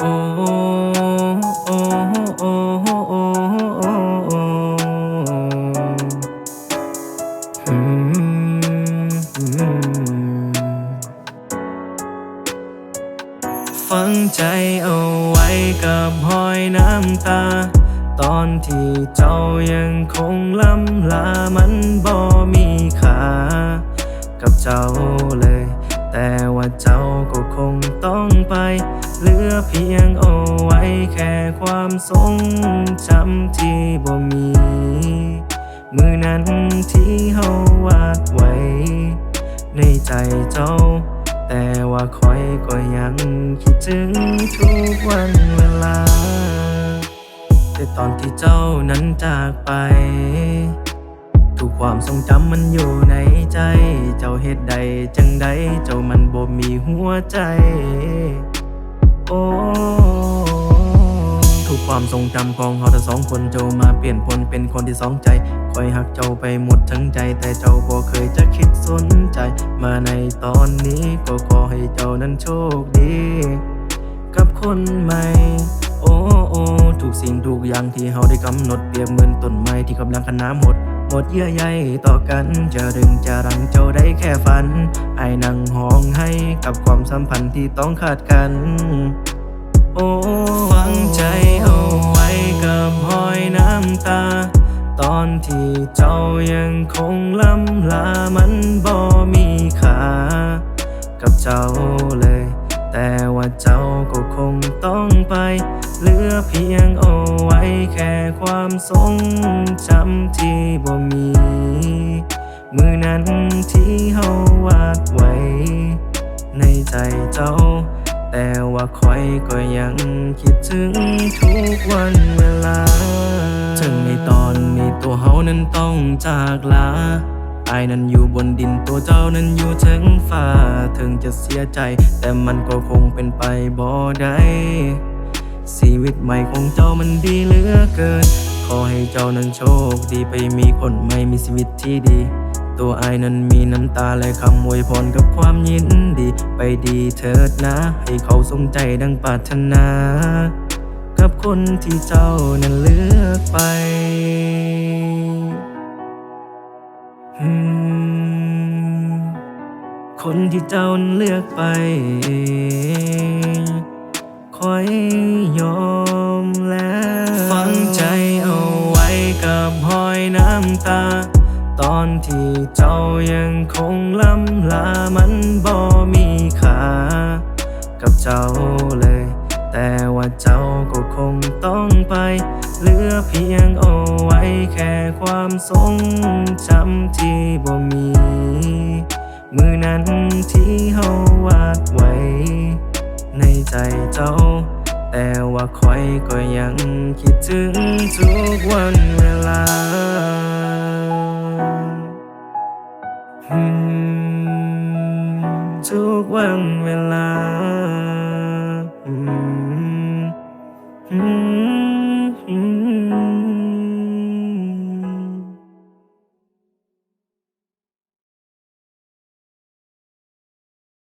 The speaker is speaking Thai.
โอ้โอ้โอ้โอ้โอ้โอ้อืมอืมฟังใจเอาไว้กับหอยน้ำตา ตอนที่เจ้ายังคงล้ำลามันบ่มีค่ากับเจ้าเลย แต่ว่าเจ้าก็คงต้องไป เหลือเพียงเอาไว้แค่ความทรงจำที่บ่มี มือนั้นที่เฮาวาดไว้ ในใจเจ้า แต่ว่าคอยก็ยังคิดถึงทุกวันเวลา แต่ตอนที่เจ้านั้นจากไป ทุกความทรงจำมันอยู่ในใจ เจ้าเหตุใดจังใดเจ้ามันบ่มีหัวใจ โอ้ทุกความทรงจำของเราทั้งสองคนเจ้ามาเปลี่ยนพลเป็นคนที่สองใจ คอยหักเจ้าไปหมดทั้งใจ แต่เจ้าบ่เคยจะคิดสนใจ มาในตอนนี้ก็ขอให้เจ้านั้นโชคดี กับคนใหม่ โอ้โอ้ทุกสิ่งทุกอย่างที่เราได้กำหนดเปรียบเหมือนต้นไม้ที่กำลังขน้ำหด หมดเยื่อใยต่อกันจะดึงจะรังเจ้าได้แค่ฝันไอ้นั่งห้องให้กับความสัมพันธ์ที่ต้องขาดกัน โอ้ฟังใจเอาไว้กับหอยน้ำตา ตอนที่เจ้ายังคงล้ำลามันบ่มีค่ากับเจ้าเลย แต่ว่าเจ้าก็คงต้องไป เหลือเพียงเอาไว้แค่ความทรงจำที่บ่มี มือนั้นที่เฮาวาดไว้ ในใจเจ้า แต่ว่าคอยก็ยังคิดถึงทุกวันเวลา ถึงในตอนนี้ตัวเฮานั้นต้องจากลา อายนั้นอยู่บนดินตัวเจ้านั้นอยู่ถึงฟ้าถึงจะเสียใจ แต่มันก็คงเป็นไปบ่ได้ชีวิตใหม่ของเจ้ามันดีเหลือเกิน ขอให้เจ้านั้นโชคดีไปมีคนใหม่มีชีวิตที่ดี ตัวอายนั้นมีน้ำตาและคำอวยพรกับความยินดี ไปดีเถิดนะ ให้เขาสมใจดังปรารถนา กับคนที่เจ้านั้นเลือกไป คนที่เจ้าเลือกไปคอยยอมแล้วฟังใจเอาไว้กับหอยน้ำตา ตอนที่เจ้ายังคงล้ำลามันบ่มีค่ากับเจ้าเลย แต่ว่าเจ้าก็คงต้องไป เหลือเพียงเอาไว้แค่ความทรงจำที่บ่มี มือนั้นที่เฮาวาดไว้ ในใจเจ้า แต่ว่าคอยก็ยังคิดถึงทุกวันเวลาทุกวันเวลา